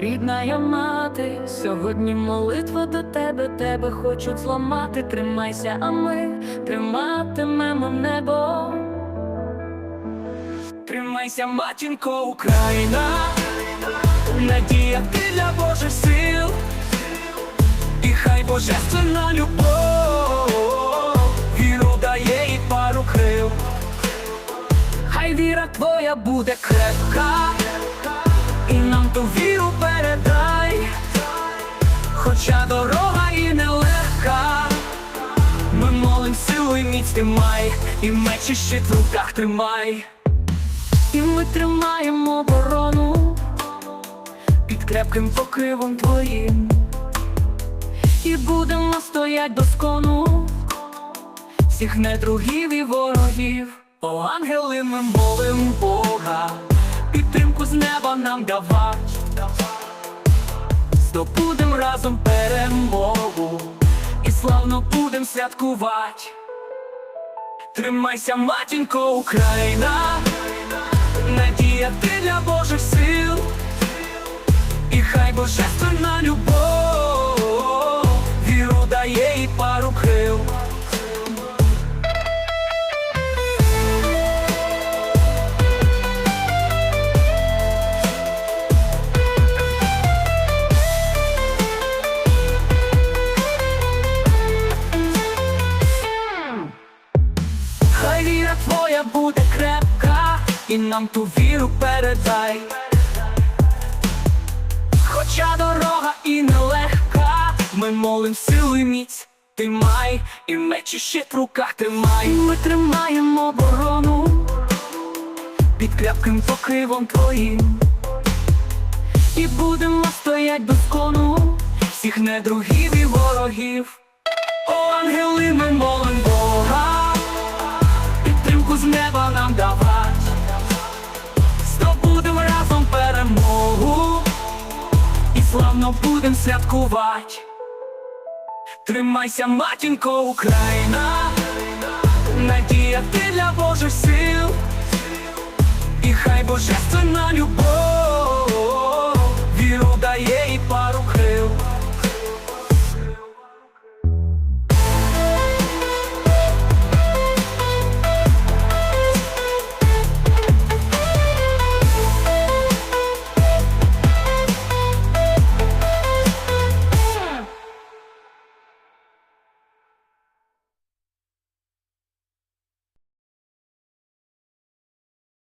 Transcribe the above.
Рідна я мати, сьогодні молитва до тебе, тебе хочуть зламати. Тримайся, а ми триматимемо небо. Тримайся, матінко, Україна, надія ти для Божих сил, і хай божественна любов, віру дає і пару крил. Хай віра твоя буде крепка, і нам ту віру передай, хоча дорога і нелегка, ми молим силу і міць ти і меч і щит в руках тримай. І ми тримаємо оборону під крепким покривом твоїм, і будемо стоять до скону всіх недругів і ворогів. О, ангели, ми молим Бога, підтримку з неба нам давать, здобудем разом перемогу, і славно будем святкувати. Тримайся, матінко, Україна, надія ти для Божих сил, і хай божественна любов, віра буде крепка, і нам ту віру передай. Хоча дорога і нелегка, ми молим силу міць, ти май, і меч і щит в руках тримай. Ми тримаємо оборону під крепким покривом твоїм. І будемо стоять до скону всіх недругів і ворогів. О, ангели, ми молим славно будем святкувати. Тримайся, матінко, Україна, надія ти для Божих сил, і хай божественна.